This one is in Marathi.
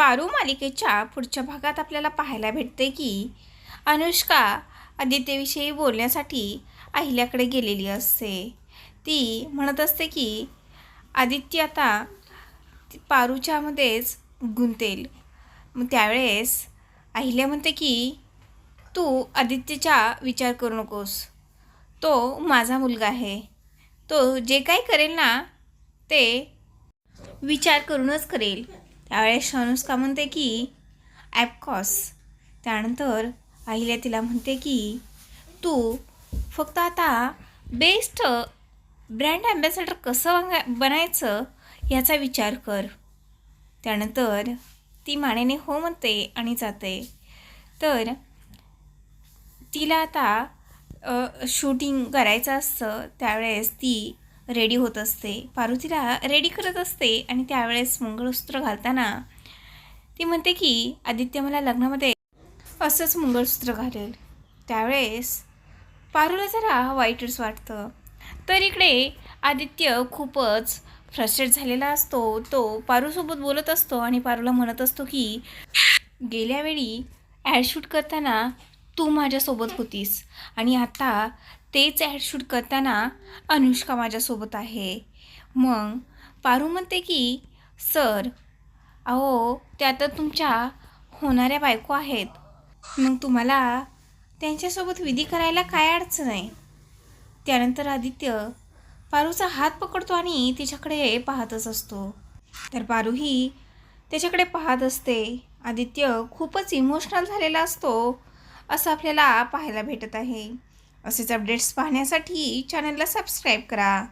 पारू मालिकेच्या पुढच्या भागात आपल्याला पाहायला भेटते की अनुष्का आदित्यविषयी बोलण्यासाठी अहिल्याकडे गेलेली असते. ती म्हणत असते की आदित्य आता पारूच्यामध्येच गुंतेल. मग त्यावेळेस अहिल्या म्हणते की तू आदित्यचा विचार करू नकोस. तो माझा मुलगा आहे. तो जे काही करेल ना ते विचार करूनच करेल. त्यावेळेस अनुष्का म्हणते की ॲपकॉस त्यानंतर अहिल्या तिला म्हणते की तू फक्त आता बेस्ट ब्रँड ॲम्बॅसेडर कसं बंगा बनायचं याचा विचार कर. त्यानंतर ती मानेने हो म्हणते आणि जाते. तर तिला आता शूटिंग करायचं असतं. त्यावेळेस ती रेडी होत असते. पारू रेडी करत असते आणि त्यावेळेस मंगळसूत्र घालताना ती म्हणते की आदित्य मला लग्नामध्ये असंच मंगळसूत्र घालेल. त्यावेळेस पारूला जरा वाईटच वाटतं. तर इकडे आदित्य खूपच फ्रस्ट्रेट झालेला असतो. तो पारूसोबत बोलत असतो आणि पारूला म्हणत असतो की गेल्या वेळी ॲड शूट करताना तू माझ्यासोबत होतीस. आणि आता तेच ॲड शूट करताना अनुष्का माझ्यासोबत आहे. मग पारू म्हणते की सर अहो त्या तर तुमच्या होणाऱ्या बायको आहेत. मग तुम्हाला त्यांच्यासोबत विधी करायला काय अडचण आहे? त्यानंतर आदित्य पारूचा हात पकडतो आणि तिच्याकडे पाहतच असतो. तर पारूही त्याच्याकडे पाहत असते. आदित्य खूपच इमोशनल झालेला असतो. असं आपल्याला पाहायला भेटत आहे. असेच अपडेट्स पाहण्यासाठी चॅनलला सबस्क्राईब करा.